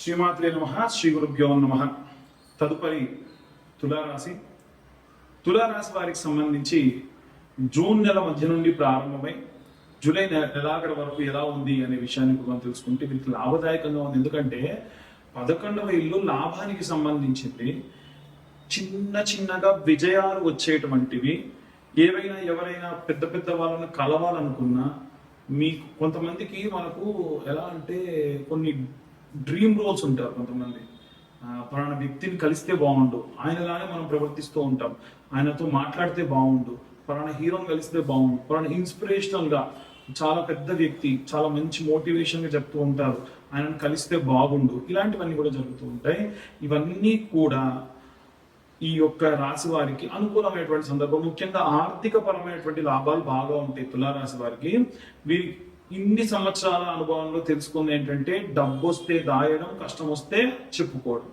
శ్రీమాత్రే నమ శ్రీ గురుభ్యో నమ. తదుపరి తులారాశి. తులారాశి వారికి సంబంధించి జూన్ నెల మధ్య నుండి ప్రారంభమై జూలై నె- నెలాఖరు వరకు ఎలా ఉంది అనే విషయాన్ని మనం తెలుసుకుంటే వీరికి లాభదాయకంగా ఉంది. ఎందుకంటే పదకొండవ ఇల్లు లాభానికి సంబంధించింది. చిన్న చిన్నగా విజయాలు వచ్చేటువంటివి. ఏవైనా ఎవరైనా పెద్ద పెద్ద వాళ్ళని కలవాలనుకున్నా మీకు కొంతమందికి మనకు ఎలా అంటే కొన్ని డ్రీమ్ రోల్స్ ఉంటారు కొంతమంది. పలానా వ్యక్తిని కలిస్తే బాగుండు. ఆయనలానే మనం ప్రవర్తిస్తూ ఉంటాం. ఆయనతో మాట్లాడితే బాగుండు. పలానా హీరోని కలిస్తే బాగుండు. పలానా ఇన్స్పిరేషనల్గా చాలా పెద్ద వ్యక్తి చాలా మంచి మోటివేషన్గా చెప్తూ ఉంటారు. ఆయనను కలిస్తే బాగుండు. ఇలాంటివన్నీ కూడా జరుగుతూ ఉంటాయి. ఇవన్నీ కూడా ఈ యొక్క రాశి వారికి అనుకూలమైనటువంటి సందర్భం. ముఖ్యంగా ఆర్థిక పరమైనటువంటి లాభాలు బాగా ఉంటాయి తులారాశి వారికి. వీరి ఇన్ని సంవత్సరాల అనుభవంలో తెలుసుకుంది ఏంటంటే డబ్బు వస్తే దాయడం కష్టం వస్తే చెప్పుకోవడం.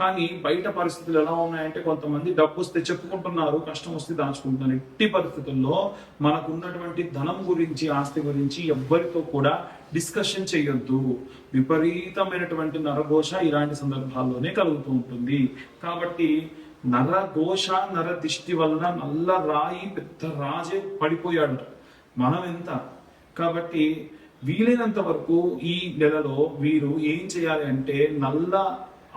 కానీ బయట పరిస్థితులు ఎలా ఉన్నాయంటే కొంతమంది డబ్బు వస్తే చెప్పుకుంటున్నారు కష్టం వస్తే దాచుకుంటున్నారు. ఎట్టి పరిస్థితుల్లో మనకు ఉన్నటువంటి ధనం గురించి ఆస్తి గురించి ఎవ్వరితో కూడా డిస్కషన్ చేయొద్దు. విపరీతమైనటువంటి నరఘోష ఇలాంటి సందర్భాల్లోనే కలుగుతూ ఉంటుంది. కాబట్టి నరఘోష నర దిష్టి వలన నల్ల రాయి పెద్ద రాజే పడిపోయాడు మనం ఎంత కాబట్టి వీలైనంత వరకు ఈ నెలలో వీరు ఏం చేయాలి అంటే నల్ల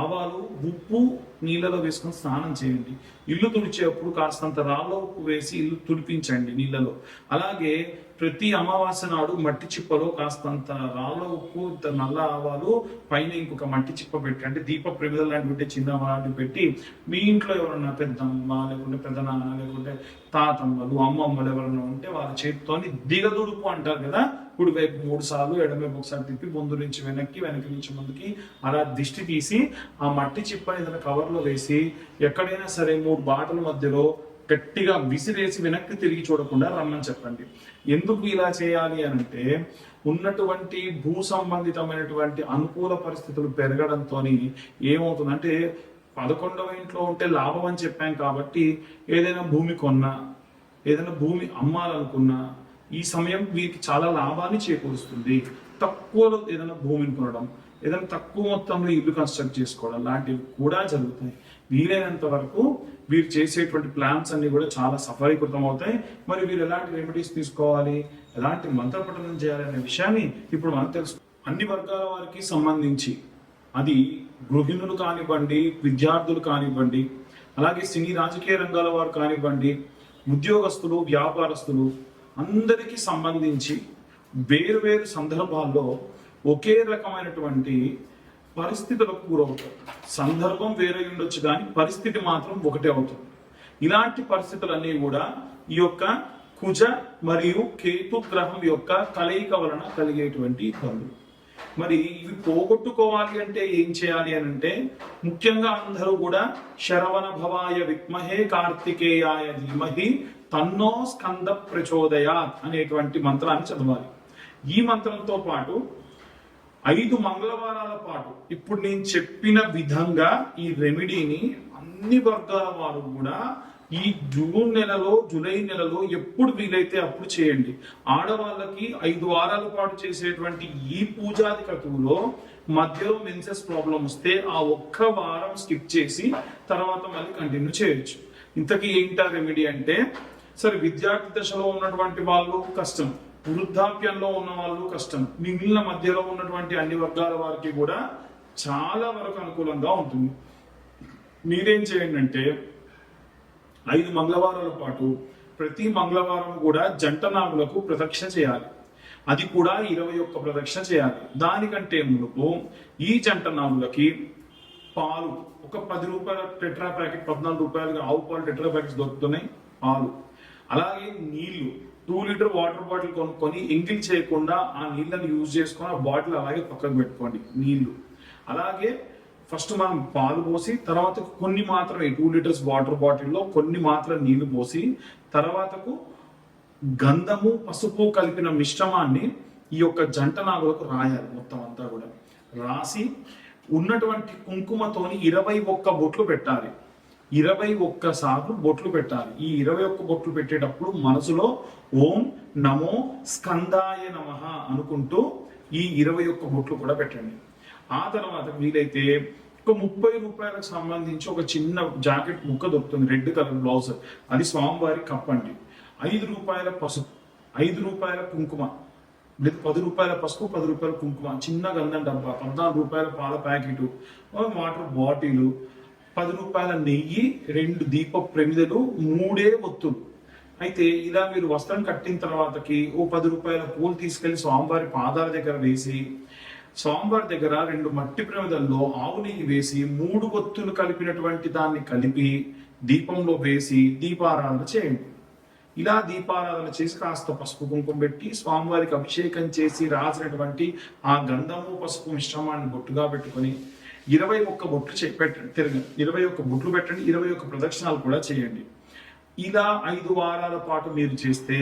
ఆవాలు ఉప్పు నీళ్ళలో వేసుకొని స్నానం చేయండి. ఇల్లు తుడిచేటప్పుడు కాస్తంత రాళ్ళ ఉప్పు వేసి ఇల్లు తుడిపించండి నీళ్ళలో. అలాగే ప్రతి అమావాస్య నాడు మట్టి చిప్పలో కాస్తంత రాళ్ళ ఉప్పు నల్ల ఆవాలు పైన ఇంకొక మట్టి చిప్ప పెట్టి అంటే దీప ప్రమిద లాంటివి పెట్టి చిన్న లాంటివి పెట్టి మీ ఇంట్లో ఎవరన్నా పెద్దమ్మ లేకుంటే పెద్దనాన్న లేకుంటే తాతమ్మలు అమ్మమ్మలు ఎవరైనా ఉంటే వాళ్ళ చేతితోని దిగదుడుపు అంటారు కదా. కుడివైపు మూడు సార్లు ఎడమవైపు ఒకసారి తిప్పి ముందు నుంచి వెనక్కి వెనక్కి నుంచి ముందుకి అలా దిష్టి తీసి ఆ మట్టి చిప్పని ఏదైనా కవర్లో వేసి ఎక్కడైనా సరే మూడు బాటల మధ్యలో గట్టిగా విసిరేసి వెనక్కి తిరిగి చూడకుండా రమ్మని చెప్పండి. ఎందుకు ఇలా చేయాలి అంటే ఉన్నటువంటి భూ సంబంధితమైనటువంటి అనుకూల పరిస్థితులు పెరగడంతో ఏమవుతుందంటే పదకొండవ ఇంట్లో ఉంటే లాభం అని చెప్పాం కాబట్టి ఏదైనా భూమి కొన్నా ఏదైనా భూమి అమ్మాలనుకున్నా ఈ సమయం వీరికి చాలా లాభాన్ని చేకూరుస్తుంది. తక్కువలో ఏదైనా భూమిని కొనడం ఏదైనా తక్కువ మొత్తంలో ఇల్లు కన్స్ట్రక్ట్ చేసుకోవడం లాంటివి కూడా జరుగుతాయి. వీలైనంత వరకు వీరు చేసేటువంటి ప్లాన్స్ అన్ని కూడా చాలా సఫలీకృతం అవుతాయి. మరి వీరు ఎలాంటి రెమెడీస్ తీసుకోవాలి? ఎలాంటి మంత్రపఠనం చేయాలనే చేయాలి అనే విషయాన్ని ఇప్పుడు మనం తెలుసు. అన్ని వర్గాల వారికి సంబంధించి అది గృహిణులు కానివ్వండి విద్యార్థులు కానివ్వండి అలాగే సినీ రాజకీయ రంగాల వారు కానివ్వండి ఉద్యోగస్తులు వ్యాపారస్తులు అందరికీ సంబంధించి వేరు వేరు సందర్భాల్లో ఒకే రకమైనటువంటి పరిస్థితులకు గురవుతారు సందర్భం వేరే ఉండొచ్చు కానీ పరిస్థితి మాత్రం ఒకటే అవుతుంది. ఇలాంటి పరిస్థితులన్నీ కూడా ఈ యొక్క కుజ మరియు కేతు గ్రహం యొక్క కలయిక వలన కలిగేటువంటి ఇబ్బందులు మరి ఇవి పోగొట్టుకోవాలి అంటే ఏం చేయాలి అని అంటే ముఖ్యంగా అందరూ కూడా శరవణ భవాయ విద్మహే కార్తికేయాయ ధీమహి తన్నో స్కంద ప్రచోదయ అనేటువంటి మంత్రాన్ని చదవాలి. ఈ మంత్రంతో పాటు ఐదు మంగళవారాల పాటు. ఇప్పుడు నేను చెప్పిన విధంగా ఈ రెమెడీని అన్ని వర్గాల వారు కూడా ఈ జూన్ నెలలో జూలై నెలలో ఎప్పుడు వీలైతే అప్పుడు చేయండి. ఆడవాళ్ళకి ఐదు వారాల పాటు చేసేటువంటి ఈ పూజాది కతువులో మధ్యలో మెన్సెస్ ప్రాబ్లం వస్తే ఆ ఒక్క వారం స్కిప్ చేసి తర్వాత మళ్ళీ కంటిన్యూ చేయొచ్చు. ఇంతకీ ఏంటా రెమెడీ అంటే సరే విద్యార్థి దశలో ఉన్నటువంటి వాళ్ళు కష్టం. వృద్ధాప్యంలో ఉన్న వాళ్ళు కష్టం మిగిలిన మధ్యలో ఉన్నటువంటి అన్ని వర్గాల వారికి కూడా చాలా వరకు అనుకూలంగా ఉంటుంది. మీరేం చేయండి అంటే ఐదు మంగళవారాల పాటు ప్రతి మంగళవారం కూడా జంట నాగులకు ప్రదక్షిణ చేయాలి. అది కూడా ఇరవై ఒక్క ప్రదక్షిణ చేయాలి. దానికంటే ముందు ఈ జంట నాగులకి పాలు ఒక పది రూపాయల టెట్రా ప్యాకెట్ పద్నాలుగు రూపాయలుగా ఆవు పాలు టెట్రా ప్యాకెట్స్ దొరుకుతున్నాయి పాలు. అలాగే నీళ్ళు టూ లీటర్ వాటర్ బాటిల్ కొనుక్కొని ఎంగిల్ చేయకుండా ఆ నీళ్ళని యూజ్ చేసుకొని ఆ బాటిల్ అలాగే పక్కకు పెట్టుకోండి నీళ్ళు. అలాగే ఫస్ట్ మనం పాలు పోసి తర్వాత కొన్ని మాత్రమే టూ లీటర్స్ వాటర్ బాటిల్లో కొన్ని మాత్రం నీళ్ళు పోసి తర్వాతకు గంధము పసుపు కలిపిన మిశ్రమాన్ని ఈ యొక్క జంట నాగులకు రాయాలి మొత్తం అంతా కూడా. రాసి ఉన్నటువంటి కుంకుమతోని ఇరవై ఒక్క బొట్లు పెట్టాలి. ఇరవై ఒక్క సార్లు బొట్లు పెట్టాలి. ఈ ఇరవై ఒక్క బొట్లు పెట్టేటప్పుడు మనసులో ఓం నమో స్కందాయ నమ అనుకుంటూ ఈ ఇరవై ఒక్క బొట్లు కూడా పెట్టండి. ఆ తర్వాత వీలైతే ఒక ముప్పై రూపాయలకు సంబంధించి ఒక చిన్న జాకెట్ ముక్క దొరుకుతుంది రెడ్ కలర్ బ్లౌజ్. అది స్వామివారి కప్పండి ఐదు రూపాయల పసుపు ఐదు రూపాయల కుంకుమ. లేదు పది రూపాయల పసుపు పది రూపాయల కుంకుమ. చిన్న గంధం డబ్బా పద్నాలుగు రూపాయల పాల ప్యాకెట్ వాటర్ బాటిల్ పది రూపాయల నెయ్యి రెండు దీప ప్రమిదలు మూడే ఒత్తులు. అయితే ఇలా మీరు వస్త్రం కట్టిన తర్వాతకి ఓ పది రూపాయల పూలు తీసుకెళ్ళి స్వామివారి పాదాల దగ్గర వేసి స్వామివారి దగ్గర రెండు మట్టి ప్రమిదల్లో ఆవు నెయ్యి వేసి మూడు ఒత్తులు కలిపినటువంటి దాన్ని కలిపి దీపంలో వేసి దీపారాధన చేయండి. ఇలా దీపారాధన చేసి కాస్త పసుపు కుంకుమ పెట్టి స్వామివారికి అభిషేకం చేసి రాసినటువంటి ఆ గంధము పసుపు మిశ్రమాన్ని బొట్టుగా పెట్టుకొని ఇరవై ఒక్క బొట్లు పెట్టండి తిరగండి ఇరవై ఒక్క బొట్లు పెట్టండి ఇరవై ఒక్క ప్రదక్షిణాలు కూడా చేయండి. ఇలా ఐదు వారాల పాటు మీరు చేస్తే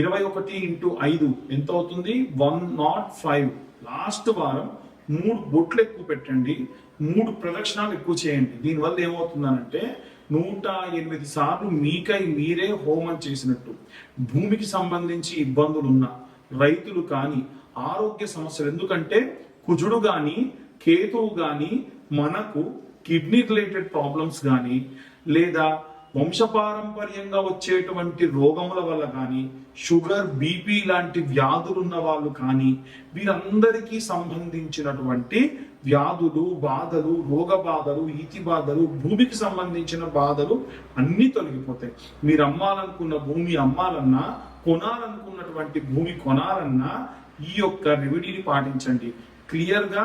ఇరవై ఒకటి ఇంటూ ఐదు ఎంత అవుతుంది? One not five. లాస్ట్ వారం మూడు బొట్లు ఎక్కువ పెట్టండి మూడు ప్రదక్షిణాలు ఎక్కువ చేయండి. దీనివల్ల ఏమవుతుందనంటే నూట ఎనిమిది సార్లు మీకై మీరే హోమం చేసినట్టు. భూమికి సంబంధించి ఇబ్బందులు ఉన్న రైతులు కానీ ఆరోగ్య సమస్యలు. ఎందుకంటే కుజుడు కానీ కేతువు కానీ మనకు కిడ్నీ రిలేటెడ్ ప్రాబ్లమ్స్ కానీ లేదా వంశపారంపర్యంగా వచ్చేటువంటి రోగముల వల్ల కానీ షుగర్ బీపీ లాంటి వ్యాధులున్న వాళ్ళు కానీ వీరందరికీ సంబంధించినటువంటి వ్యాధులు బాధలు రోగ బాధలు ఈతి బాధలు భూమికి సంబంధించిన బాధలు అన్నీ తొలగిపోతాయి. మీరు అమ్మాలనుకున్న భూమి అమ్మాలన్నా కొనాలనుకున్నటువంటి భూమి కొనాలన్నా ఈ యొక్క రెమెడీని పాటించండి. క్లియర్గా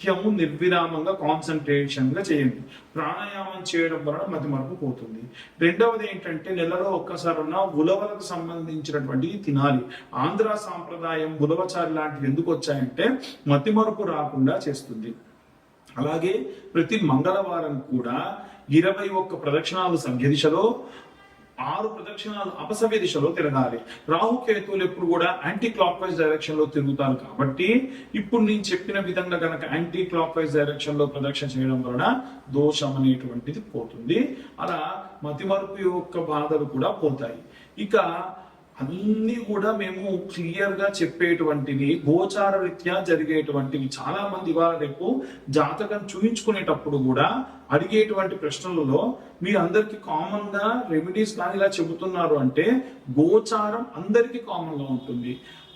నిత్యము నిర్విరామంగా కాన్సన్ట్రేషన్గా చేయండి. ప్రాణాయామం చేయడం వలన మతి మరపు పోతుంది. రెండవది ఏంటంటే నెలలో ఒక్కసారి ఉన్న ఉలవలకు సంబంధించినటువంటివి తినాలి. ఆంధ్ర సాంప్రదాయం ఉలవచారి లాంటివి ఎందుకు వచ్చాయంటే మతి మరుపు రాకుండా చేస్తుంది. అలాగే ప్రతి మంగళవారం కూడా ఇరవై ఒక్క ప్రదక్షిణాలు సంఖ్య దిశలో ఆరు ప్రదక్షిణాలు అపసవ్య దిశలో తిరగాలి. రాహుకేతువులు ఎప్పుడు కూడా యాంటీ క్లాక్ వైజ్ డైరెక్షన్లో తిరుగుతారు కాబట్టి ఇప్పుడు నేను చెప్పిన విధంగా గనక యాంటీ క్లాక్ వైజ్ డైరెక్షన్లో ప్రదక్షిణ చేయడం వలన దోషం అనేటువంటిది పోతుంది. అలా మతిమరుపు యొక్క బాధలు కూడా పోతాయి. ఇక అన్నీ కూడా మేము క్లియర్గా చెప్పేటువంటివి గోచార రీత్యా జరిగేటువంటివి. చాలా మంది ఇవాళ రేపు జాతకం చూయించుకునేటప్పుడు కూడా అడిగేటువంటి ప్రశ్నలలో మీరు అందరికి కామన్గా రెమెడీస్ కానీ ఇలా చెబుతున్నారు అంటే గోచారం అందరికీ కామన్గా ఉంటుంది.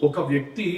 ఒక వ్యక్తి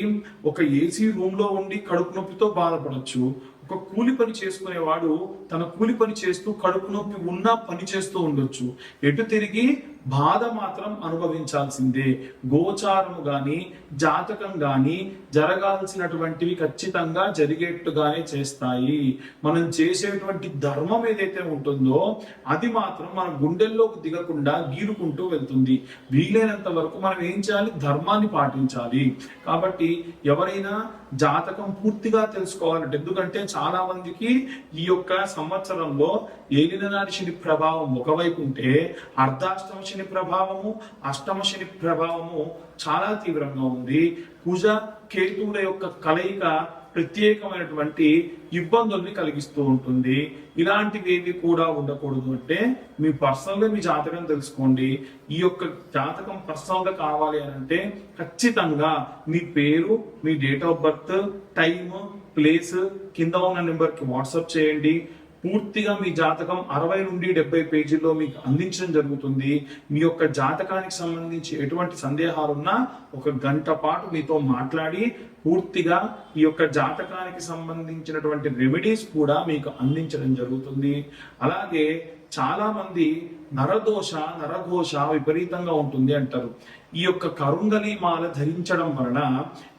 ఒక ఏసీ రూమ్లో ఉండి కడుపు నొప్పితో బాధపడచ్చు. ఒక కూలి పని చేసుకునేవాడు తన కూలి పని చేస్తూ కడుపు నొప్పి ఉన్నా పని చేస్తూ ఉండొచ్చు. ఎటు తిరిగి బాధ మాత్రం అనుభవించాల్సిందే. గోచారము కానీ జాతకం కానీ జరగాల్సినటువంటివి ఖచ్చితంగా జరిగేట్టుగానే చేస్తాయి. మనం చేసేటువంటి ధర్మం ఏదైతే ఉంటుందో అది మాత్రం మన గుండెల్లోకి దిగకుండా గీరుకుంటూ వెళ్తుంది. వీలైనంత వరకు మనం ఏం చేయాలి? ధర్మాన్ని పాటించాలి. కాబట్టి ఎవరైనా జాతకం పూర్తిగా తెలుసుకోవాలంటే ఎందుకంటే చాలా మందికి ఈ యొక్క సంవత్సరంలో ఏలిననాటి శని ప్రభావం ఒకవైపు ఉంటే అర్ధాష్టమ శని ప్రభావము అష్టమ శని ప్రభావము చాలా తీవ్రంగా ఉంది. కుజ కేతువుల యొక్క కలయిక ప్రత్యేకమైనటువంటి ఇబ్బందుల్ని కలిగిస్తూ ఉంటుంది. ఇలాంటివి ఏవి కూడా ఉండకూడదు అంటే మీ పర్సనల్గా మీ జాతకం తెలుసుకోండి. ఈ యొక్క జాతకం పర్సనల్గా కావాలి అని అంటే ఖచ్చితంగా మీ పేరు మీ date of birth time place కింద ఉన్న నెంబర్కి వాట్సాప్ చేయండి. పూర్తిగా మీ జాతకం అరవై నుండి డెబ్బై పేజీల్లో మీకు అందించడం జరుగుతుంది. మీ యొక్క జాతకానికి సంబంధించి ఎటువంటి సందేహాలున్నా ఒక గంట పాటు మీతో మాట్లాడి పూర్తిగా ఈ యొక్క జాతకానికి సంబంధించినటువంటి రెమెడీస్ కూడా మీకు అందించడం జరుగుతుంది. అలాగే చాలా మంది నరదోష నరఘోష విపరీతంగా ఉంటుంది అంటారు. ఈ యొక్క కరుంగలి మాల ధరించడం వలన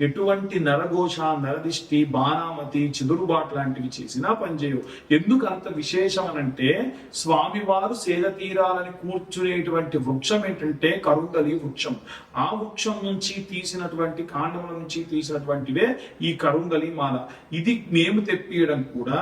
ఎటువంటి నరఘోష నరదిష్టి బాణామతి చిదురుబాటు లాంటివి చేసినా పనిచేయవు. ఎందుకు అంత విశేషం అనంటే స్వామివారు సేద తీరాలని కూర్చునేటువంటి వృక్షం ఏంటంటే కరుంగలి వృక్షం. ఆ వృక్షం నుంచి తీసినటువంటి కాండముల నుంచి తీసినటువంటివే ఈ కరుంగలి మాల. ఇది మేము తెప్పియడం కూడా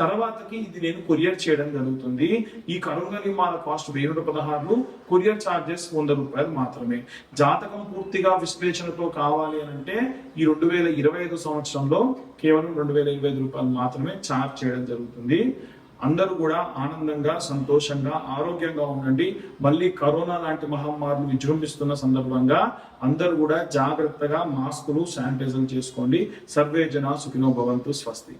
తర్వాతకి ఇది నేను కొరియర్ చేయడం జరుగుతుంది. ఈ కరోనా మాల కాస్ట్ వెయ్యి నూట పదహారులు కొరియర్ ఛార్జెస్ వంద రూపాయలు మాత్రమే. జాతకం పూర్తిగా విశ్లేషణతో కావాలి అని అంటే ఈ రెండు వేల ఇరవై ఐదు సంవత్సరంలో కేవలం రెండు వేల ఇరవై ఐదు రూపాయలు మాత్రమే ఛార్జ్ చేయడం జరుగుతుంది. అందరూ కూడా ఆనందంగా సంతోషంగా ఆరోగ్యంగా ఉండండి. మళ్ళీ కరోనా లాంటి మహమ్మారులు విజృంభిస్తున్న సందర్భంగా అందరూ కూడా జాగ్రత్తగా మాస్కులు శానిటైజర్ చేసుకోండి. సర్వే జన సుఖినో భవంతు స్వస్తి.